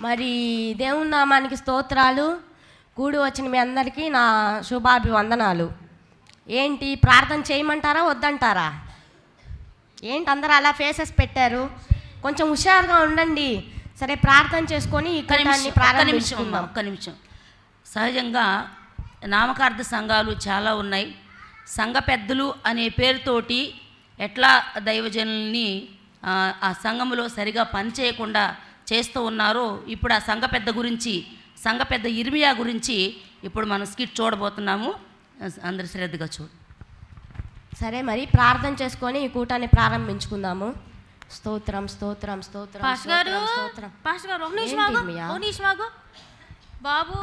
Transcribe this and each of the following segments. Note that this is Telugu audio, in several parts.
మరి దేవుని నామానికి స్తోత్రాలు. కూడి వచ్చిన మీ అందరికీ నా శుభాభివందనాలు. ఏంటి ప్రార్థన చేయమంటారా వద్దంటారా? ఏంటి అందరూ అలా ఫేసెస్ పెట్టారు? కొంచెం హుషారుగా ఉండండి. సరే ప్రార్థన చేసుకొని ఒక్క నిమిషం ఒక్క సహజంగా నామకార్థ సంఘాలు చాలా ఉన్నాయి. సంఘ పెద్దలు అనే పేరుతోటి ఎట్లా దైవజనుల్ని ఆ, ఆ సంఘములో సరిగా పనిచేయకుండా చేస్తూ ఉన్నారో. ఇప్పుడు ఆ సంఘ పెద్ద గురించి సంఘ పెద్ద ఇర్మియా గురించి ఇప్పుడు మనం స్కిట్ చూడబోతున్నాము. అందరు శ్రద్ధగా చూడు. సరే మరి ప్రార్థన చేసుకొని ఈ కూటాన్ని ప్రారంభించుకుందాము. స్తోత్రం స్తోత్రం స్తోత్రం బాబు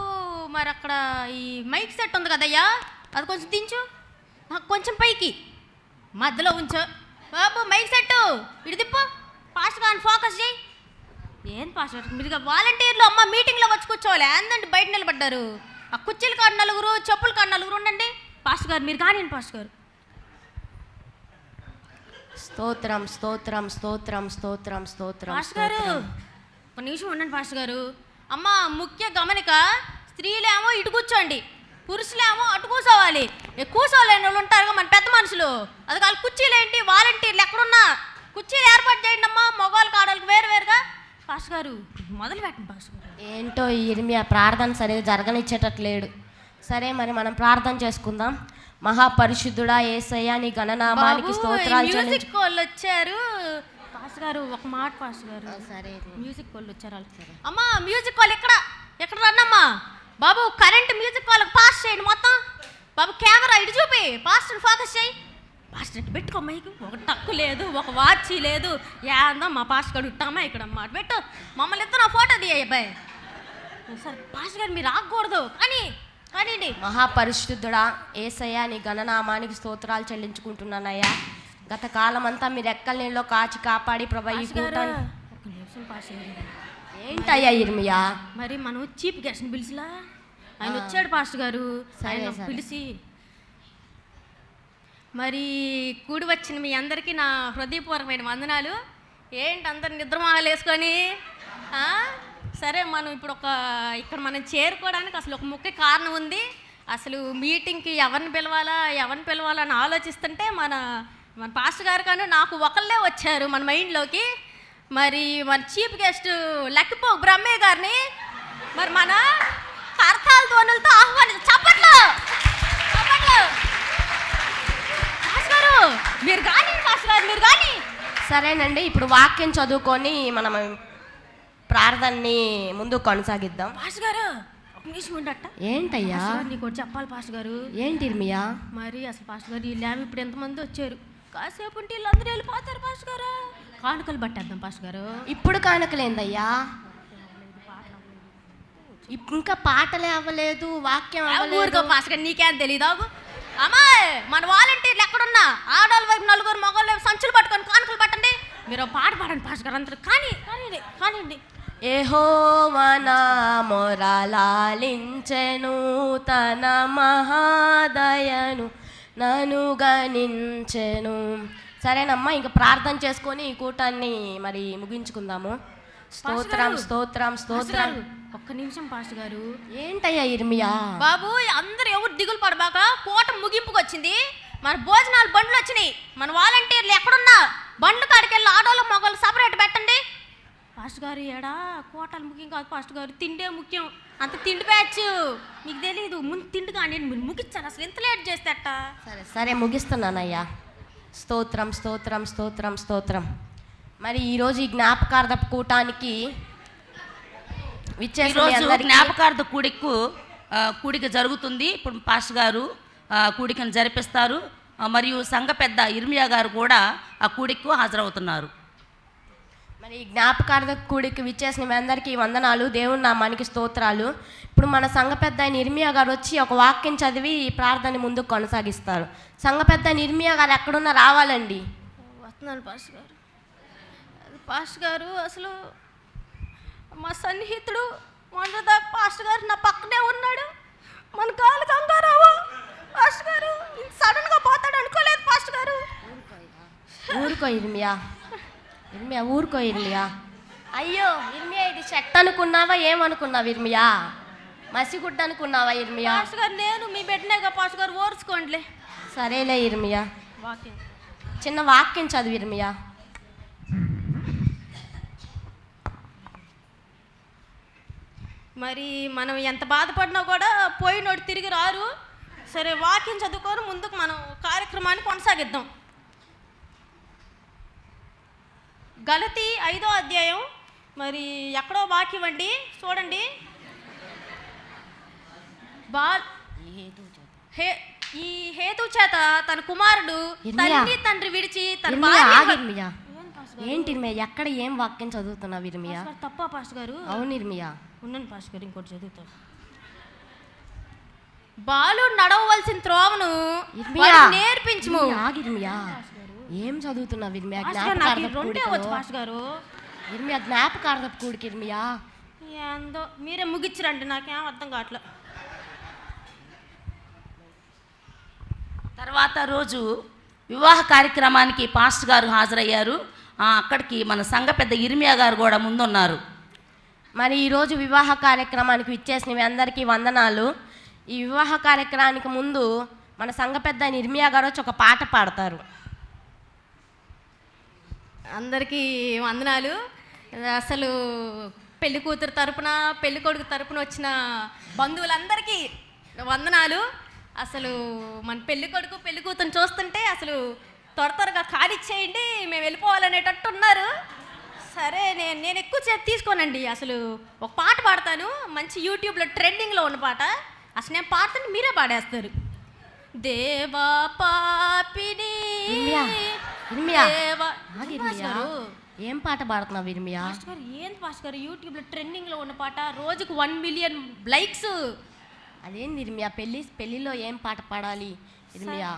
మరి అక్కడ ఈ మైక్ సెట్ ఉంది కదయ్యా అది కొంచెం దించు. నాకు కొంచెం పైకి. మధ్యలో ఉంచు. బాబు మైక్ సెట్ ఇటు తిప్పు గారిని ఫోకస్ చేయి. ఏం పాస్ గారు మీరు వాలంటీర్లు అమ్మ మీటింగ్లో వచ్చి కూర్చోవాలి. ఏందండి బయట నిలబడ్డారు. ఆ కుర్చీల కాడ నలుగురు చెప్పుల కాడ నలుగురు ఉండండి. పాస్ గారు మీరు కానివ్వండి పాస్ గారు. స్తోత్రం స్తోత్రం స్తోత్రం స్తోత్రం స్తోత్రం పాస్టర్ గారు. ఒక నిమిషం ఉండండి పాస్టర్ గారు. అమ్మ ముఖ్య గమనిక స్త్రీలేమో ఇటు కూర్చోండి. పురుషులేమో అటు కూర్చోవాలి ఏ కూర్చోలేని వాళ్ళు ఉంటారు మన పెద్ద మనుషులు. అది కాదు కుర్చీలు ఏంటి వాలంటీర్లు ఎక్కడున్నా. కుర్చీలు ఏర్పాటు చేయండి అమ్మా. మగవాళ్ళకి ఆడవాళ్ళకి వేరు వేరుగా పాస్టర్ గారు మొదలు పెట్టండి పాస్టర్ గారు. ఏంటో ఈ ఇర్మియా ప్రార్థన సరిగా జరగనిచ్చేటట్లేడు. సరే మరి మనం ప్రార్థన చేసుకుందాం. మహాపరిశుద్ధుడా ఏసయ్య నీ గణనామానికి స్తోత్రాలు మ్యూజిక్ వాళ్ళు వచ్చారు పాస్టర్ గారు ఒక మాట పాస్టర్ గారు. సరే. మ్యూజిక్ వాళ్ళు వచ్చారు వాళ్ళు. అమ్మా మ్యూజిక్ వాళ్ళు ఎక్కడ? ఎక్కడ రండమ్మా బాబు కరెంట్ మ్యూజిక్ వాళ్ళకి పాస్ చేయండి మొత్తం. బాబు కెమెరా ఇటు చూపి పాస్టర్ ఫోకస్ చేయి. పాస్టర్ పెట్టుకో మైక్ ఒక టక్కు లేదు ఒక వాచ్ లేదు. ఏందో మా పాస్టర్ గారు ఇట్టామా ఇక్కడ అమ్మా అటు పెట్టు. మమ్మల్ని ఇద్దరు ఫోటో అబ్బాయి. సరే పాస్టర్ గారు మీరు ఆగకూడదు. కానీ కానివ్వండి. మహాపరిశుద్ధుడా ఏసయ్య నీ గణనామానికి స్తోత్రాలు చెల్లించుకుంటున్నానయ్యా. గత కాలం అంతా మీరు ఎక్కల నీళ్ళలో కాచి కాపాడి ప్రభా ఈ కూటాన్ని నిమిషం ఏంటయ్యా ఇర్మియా? మరి మనం చీఫ్ గెస్ట్ని పిలిచిలా? ఆయన వచ్చాడు పాస్టర్ గారు. ఆయన. పిలిచి మరి కూడి వచ్చిన మీ అందరికీ నా హృదయపూర్వకమైన వందనాలు. ఏంటి అందరు నిద్రమాలు వేసుకొని? సరే మనం ఇప్పుడు ఒక ఇక్కడ మనం చేరుకోవడానికి అసలు ఒక ముఖ్య కారణం ఉంది. అసలు మీటింగ్కి ఎవరిని పిలవాలా ఎవరిని పిలవాలా అని ఆలోచిస్తుంటే మన మన పాస్టర్ గారు కానీ నాకు ఒకళ్ళే వచ్చారు మన మైండ్లోకి. మరి మన చీఫ్ గెస్ట్ లక్కిపో బ్రహ్మే గారిని. మరి మన కరతాల ధ్వనులతో ఆహ్వానించ చప్పట్లు! చప్పట్లు! మీరు కానీ పాస్ గారు మీరు కానీ సరేనండి ఇప్పుడు వాక్యం చదువుకొని మనం ప్రార్థనని ముందు కొనసాగిద్దాం. పాస్ గారు ఏంటయ్యా? నీకు చెప్పాలి పాస్ గారు. ఏంటి ఇర్మియా? మరి అసలు పాస్ గారు వీళ్ళేమి ఇప్పుడు ఎంతమంది వచ్చారు? కాసేపు ఉంటే వీళ్ళందరూ వెళ్ళిపోతారు పాస్ గారు. కానుకలు పట్టేద్దాం పాస్ గారు. ఇప్పుడు కానకలేందయ్యా? ఇప్- ఇంకా పాటలే అవ్వలేదు వాక్యం అవ్వలేదు. ఊరికో పాస్ గారు నీకేం తెలియదు అమ్మాయి మన వాలంటీర్లు ఎక్కడున్నా? ఆడవాళ్ళ వైపు నలుగురు మగవాళ్ళ వైపు సంచులు పట్టుకొని కానుకలు పట్టండి. మీరు పాట పాడండి పాస్ గారు అందరూ. కానీ కానీ కానివ్వండి. ఏహోవనా మొరలాలించెను తన మహాదయను నను గణించెను. సరేనమ్మా ఇంకా ప్రార్థన చేసుకొని ఈ కూటాన్ని మరి ముగించుకుందాము. స్తోత్రం స్తోత్రం స్తోత్రం. ఒక్క నిమిషం పాస్టర్ గారు. ఏంటయ్యా ఇర్మియా? బాబు అందరు ఎవరు దిగులు పడబాక కోట ముగింపుకు వచ్చింది. మన భోజనాలు బండ్లు వచ్చినాయి. మన వాలంటీర్లు ఎక్కడున్నా? బండ్లు కాడికి వెళ్ళి ఆడోళ్ళు మగవాళ్ళు సపరేట్ పెట్టండి. పాస్టర్ గారు ఏడా? కోటలు ముఖ్యం కాదు పాస్టర్ గారు. తిండే ముఖ్యం. అంత తిండి బ్యాచ్. మీకు తెలియదు ముందు తిండి కానీ మీరు ముగించారు అసలు ఎంత లేట్ చేస్తే అట్ట? సరే సరే ముగిస్తున్నానయ్యా. స్తోత్రం స్తోత్రం స్తోత్రం స్తోత్రం. మరి ఈరోజు ఈ జ్ఞాపకార్థ కూటానికి ఈరోజు జ్ఞాపకార్థ కూడికు కూడిక జరుగుతుంది. ఇప్పుడు పాస్టర్ గారు ఆ, కూడికను జరిపిస్తారు. మరియు సంఘ పెద్ద ఇర్మియా గారు కూడా ఆ కూడికు హాజరవుతున్నారు. మరి ఈ జ్ఞాపకార్థ కూడికి విచ్చేసిన మీ అందరికీ వందనాలు. దేవుని నామానికి స్తోత్రాలు. ఇప్పుడు మన సంఘ పెద్ద ఆయన ఇర్మియా గారు వచ్చి ఒక వాక్యం చదివి ఈ ప్రార్థన ముందుకు కొనసాగిస్తారు. సంఘ పెద్ద ఆయన ఇర్మియా గారు ఎక్కడున్నా రావాలండి. వస్తున్నాను పాస్టర్ గారు. అది పాస్టర్ గారు అసలు మా సన్నిహితుడు మొన్నదాకా పాస్టర్ గారు నా పక్కనే ఉన్నాడు. మన కాలు కంగారావు? పాస్టర్ గారు సడన్గా పోతాడు అనుకోలేదు పాస్టర్ గారు. ఊరుకో ఇర్మియా. ఇర్మియా ఊరుకో ఇర్మియా. అయ్యో ఇర్మియా ఇది చెట్టు అనుకున్నావా? ఏమనుకున్నావు ఇర్మియా? మసిగుడ్డ అనుకున్నావా ఇర్మియా? పాస్టర్ గారు నేను మీ బిడ్డనేగా పాస్టర్ గారు ఓర్చుకోండిలే. సరేలే ఇర్మియా. వాక్యం. చిన్న వాక్యం చదువు ఇర్మియా. మరి మనం ఎంత బాధపడినా కూడా పోయినోడు తిరిగి రారు. సరే వాక్యం చదువుకొని ముందుకు మనం కార్యక్రమాన్ని కొనసాగిద్దాం. గలతి ఐదో అధ్యాయం. మరి ఎక్కడో వాక్యం అండి చూడండి. బా హే ఈ హేతు చేత తన కుమారుడు. తల్లి తండ్రి విడిచి తన భార్య ఏంటి ఎక్కడ ఏం వాక్యం చదువుతున్నావు ఇర్మియా గారు, తప్పా పాస్టర్ గారు? అవును ఇర్మియా ఉన్నాను పాస్టర్ గారు ఇంకోటి చదువుతాను. బాలు నడవవలసిన త్రోవను నేర్పించుము. ఏం చదువుతున్నావు ఇర్మియా? పాస్టర్ గారు, ఇర్మియా జ్ఞాపకార్థపు కూడికి ఇర్మియా. ఏందో మీరే ముగిచ్చిరండి నాకేం అర్థం కావట్లే. తర్వాత రోజు వివాహ కార్యక్రమానికి పాస్టర్ గారు హాజరయ్యారు. ఆ, అక్కడికి మన సంఘ పెద్ద ఇర్మియా గారు కూడా ముందున్నారు. మరి ఈరోజు వివాహ కార్యక్రమానికి ఇచ్చేసిన మీ అందరికీ వందనాలు. ఈ వివాహ కార్యక్రమానికి ముందు మన సంఘ పెద్ద నిర్మియా గారు వచ్చి ఒక పాట పాడతారు. అందరికీ వందనాలు. అసలు పెళ్ళి కూతురు తరపున పెళ్ళి కొడుకు తరపున వచ్చిన బంధువులందరికీ వందనాలు. అసలు మన పెళ్ళి కొడుకు పెళ్ళి కూతురు చూస్తుంటే అసలు త్వర త్వరగా ఖాళీ చేయండి మేము వెళ్ళిపోవాలనేటట్టు ఉన్నారు సరే నేను నేను ఎక్కువ సేపు తీసుకోనండి. అసలు ఒక పాట పాడతాను. మంచి యూట్యూబ్లో ట్రెండింగ్లో ఉన్న పాట. అసలు నేను పాడుతుంటే మీరే పాడేస్తారు. దేవా పాపిని ఏం? ఏం పాట పాడుతున్నావు పాస్టర్ గారు ఏంది పాస్టర్ గారు యూట్యూబ్లో ట్రెండింగ్లో ఉన్న పాట. రోజుకు వన్ మిలియన్ లైక్స్. అదేంది ఇర్మియా? పెళ్ళి పెళ్ళిలో ఏం పాట పాడాలి ఇర్మియా?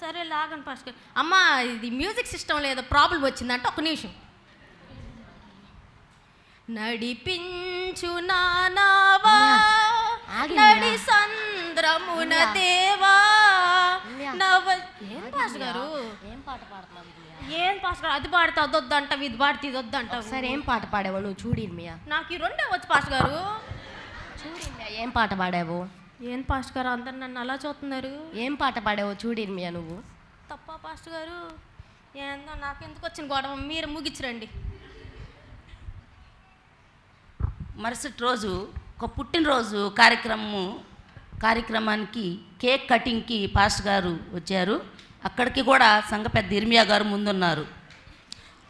సరే లాగండి పాస్టర్ గారు అమ్మ ఇది మ్యూజిక్ సిస్టమ్ లేదో ప్రాబ్లం వచ్చిందంటే ఒక నిమిషం. నడిపించు నానావా నడి సంద్రమున దేవా. నవ ఏం పాస్టర్ గారు? ఏం పాట పాడుతున్నావు ఇర్మియా ఏం పాస్టర్ గారు? అది పాడితే అదొద్దు అంటావు ఇది పాడితే ఇది వద్దు అంటావు సరే ఏం పాట పాడావు నువ్వు చూడు ఇర్మియా నాకు ఈ రెండే వచ్చు పాస్టర్ గారు. చూడు ఏం పాట పాడావు? ఏం పాస్టర్ గారు? అందరు నన్ను అలా చూస్తున్నారు. ఏం పాట పాడావు? చూడు ఇర్మియా నువ్వు. తప్ప పాస్టర్ గారు? ఏందో నాకు ఎందుకు వచ్చిన గొడవ? మీరు ముగించరండి మరుసటి రోజు ఒక పుట్టినరోజు కార్యక్రమము కార్యక్రమానికి కేక్ కటింగ్కి పాస్టర్ గారు వచ్చారు. అక్కడికి కూడా సంఘ పెద్ద ఇర్మియా గారు ముందున్నారు.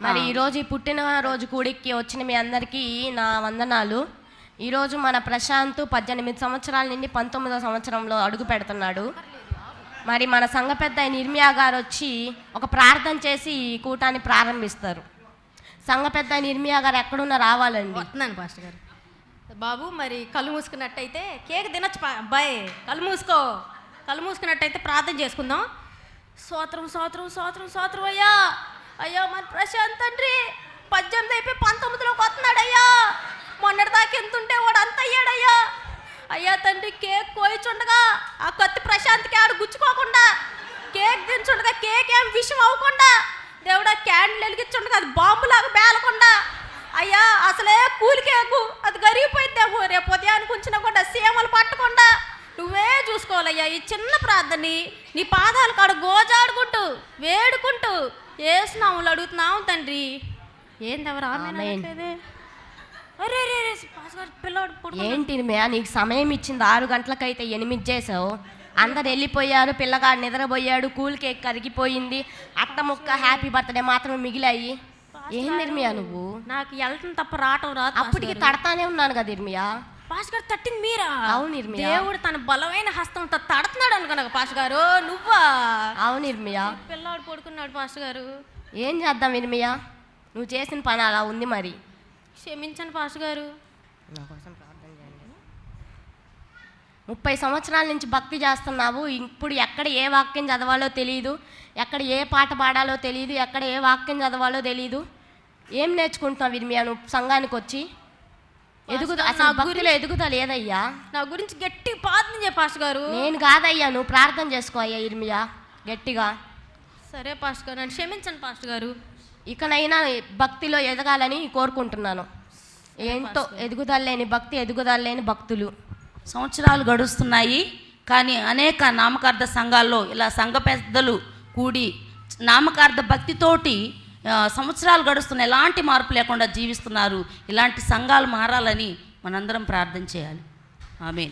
మరి ఈరోజు ఈ పుట్టినరోజు కూడికి వచ్చిన మీ అందరికీ నా వందనాలు. ఈరోజు మన ప్రశాంత్ పద్దెనిమిది సంవత్సరాల నుండి పంతొమ్మిదో సంవత్సరంలో అడుగు పెడుతున్నాడు. మరి మన సంఘ పెద్ద అయిన ఇర్మియా గారు వచ్చి ఒక ప్రార్థన చేసి ఈ కూటాన్ని ప్రారంభిస్తారు. సంఘ పెద్ద అయిన ఇర్మియా గారు ఎక్కడున్నా రావాలండి. వస్తున్నాను పాస్టర్ గారు. బాబు మరి కళ్ళు మూసుకున్నట్టయితే కేక్ తినొచ్చు బాయ్ కళ్ళు మూసుకో. కళ్ళు మూసుకున్నట్టయితే ప్రార్థన చేసుకుందాం. సోత్రం సోత్రం సోత్రం సోత్రం అయ్యా. అయ్యా మన ప్రశాంత్ తండ్రి పద్దెనిమిది అయిపోయి పంతొమ్మిదిలోకి వస్తున్నాడయ్యా. మొన్నటిదాకా మొన్నటి దాకా ఎంత ఉంటే వాడు అంత అయ్యాడయ్యా. అయ్యా తండ్రి కేక్ కోయిచుండగా ఆ కత్తి ప్రశాంత్కి ఆడు గుచ్చుకోకుండా కేక్ దించుండగా కేక్ ఏం విషం అవ్వకుండా దేవుడా క్యాండిల్ వెలిగించుండగా అది బాంబులాగా బేలకుండా అయ్యా అసలే కూలికేకు గరిగిపోయిద్దేమో రేపు ఉదయానికి ఉంచినా కూడా సీమలు పట్టకుండా నువ్వే చూసుకోవాలయ్యా. ఈ చిన్న ప్రార్థనని నీ పాదాలు కాడ గోజాడుకుంటూ వేడుకుంటూ ఏసునాములు అడుగుతున్నావు తండ్రి. ఏందెవరు ఆమేన్. అరే రే రే పాస్ గారు పిల్లోడు పడుకో ఏంటి ఇర్మియా నీకు సమయం ఇచ్చింది ఆరు గంటలకైతే ఎనిమిది చేసావు. అందరు వెళ్ళిపోయారు పిల్లగాడు నిద్రపోయాడు కూల్ కేక్ కరిగిపోయింది. అత్త ముక్క హ్యాపీ బర్త్డే మాత్రమే మిగిలాయి. ఏం నిర్మియా నువ్వు? నాకు వెళ్తాం తప్ప రావటం రాదు అప్పటికి తడతానే ఉన్నాను కదా ఇర్మియా పాస్ గారు తట్టింది మీరా? అవును ఇర్మియా దేవుడు తన బలమైన హస్తంతో తడుతున్నాడు అనుకున్నా పాస్ గారు. నువ్వా? అవును ఇర్మియా పిల్లాడు పడుకున్నాడు పాస్ గారు. ఏం చేద్దాం ఇర్మియా నువ్వు చేసిన పని అలా ఉంది మరి. క్షమించండి పాస్ గారు. నా కోసం ప్రార్థన చేయండి. ముప్పై సంవత్సరాల నుంచి భక్తి చేస్తున్నావు. ఇప్పుడు ఎక్కడ ఏ వాక్యం చదవాలో తెలియదు ఎక్కడ ఏ పాట పాడాలో తెలియదు ఎక్కడ ఏ వాక్యం చదవాలో తెలియదు ఏం నేర్చుకుంటున్నావు ఇర్మియా నువ్వు సంఘానికి వచ్చి? ఎదుగుతా పాస్టర్, అసలు నా భక్తిలో ఎదుగుతా లేదయ్యా? నా గురించి గట్టి ప్రార్థన చేయ పాస్ గారు. నేను కాదయ్యా నువ్వు ప్రార్థన చేసుకో అయ్యా ఇర్మియా గట్టిగా. సరే పాస్ గారు నన్ను క్షమించండి పాస్ గారు. ఇకనైనా భక్తిలో ఎదగాలని కోరుకుంటున్నాను. ఏంటో ఎదుగుదల లేని భక్తి ఎదుగుదల లేని భక్తులు. సంవత్సరాలు గడుస్తున్నాయి కానీ అనేక నామకార్థ సంఘాల్లో ఇలా సంఘ పెద్దలు కూడి నామకార్థ భక్తితోటి సంవత్సరాలు గడుస్తున్న ఎలాంటి మార్పు లేకుండా జీవిస్తున్నారు ఇలాంటి సంఘాలు మారాలని మనందరం ప్రార్థన చేయాలి. ఆమె